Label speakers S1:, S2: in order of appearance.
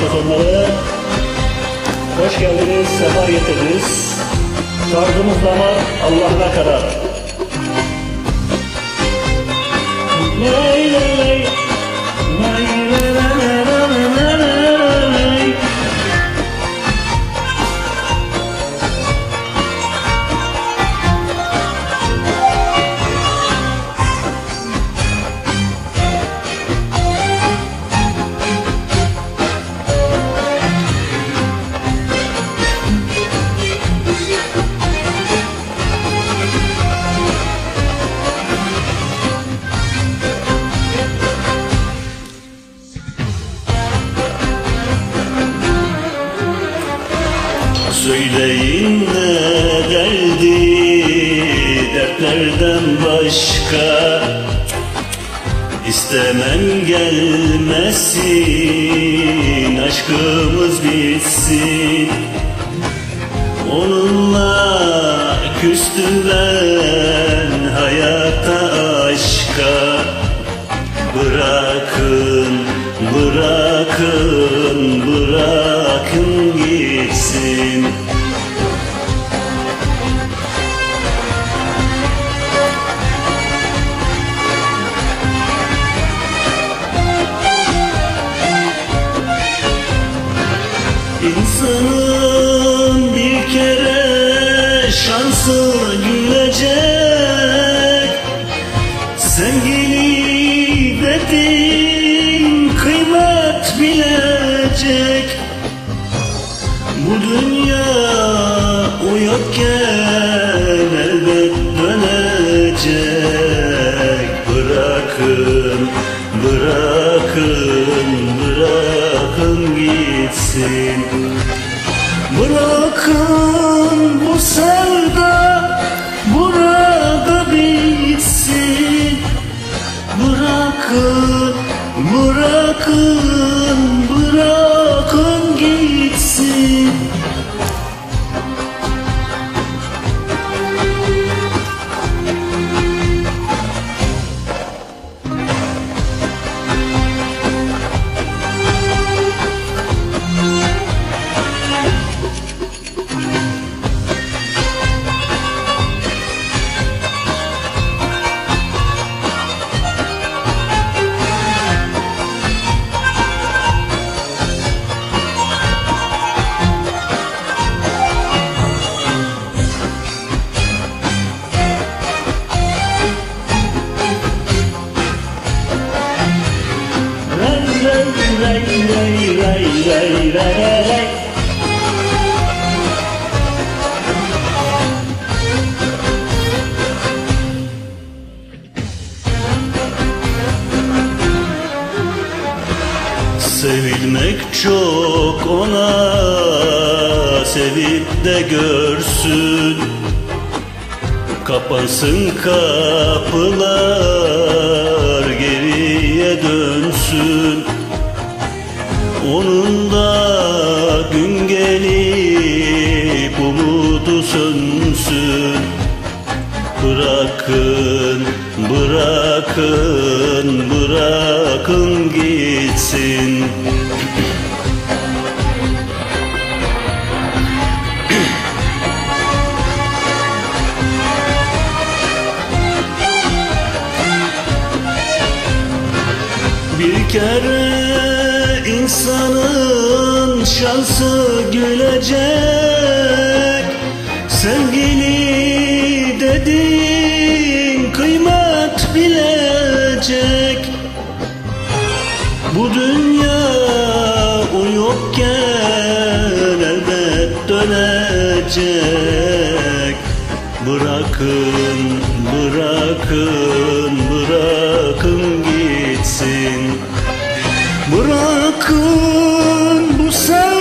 S1: hafta sonları. Hoş geldiniz, sefa getirdiniz. Tarzımız damar Allah'ına kadar. İstemem gelmesin aşkımız bitsin. Onunla küstüm ben hayata aşka Bırakın, bırakın, Bu dünya o elbet dönecek. Bırakın, bırakın, bırakın gitsin. Bırakın bu sevda lay Sevilmek çok ona sevip de görsün. Kapansın kapılar bırakın, bırakın gitsin. Bir kere insanın şansı gülecek Bu dünya o yokken elbet dönecek. Bırakın, bırakın, bırakın gitsin. Bırakın bu sevda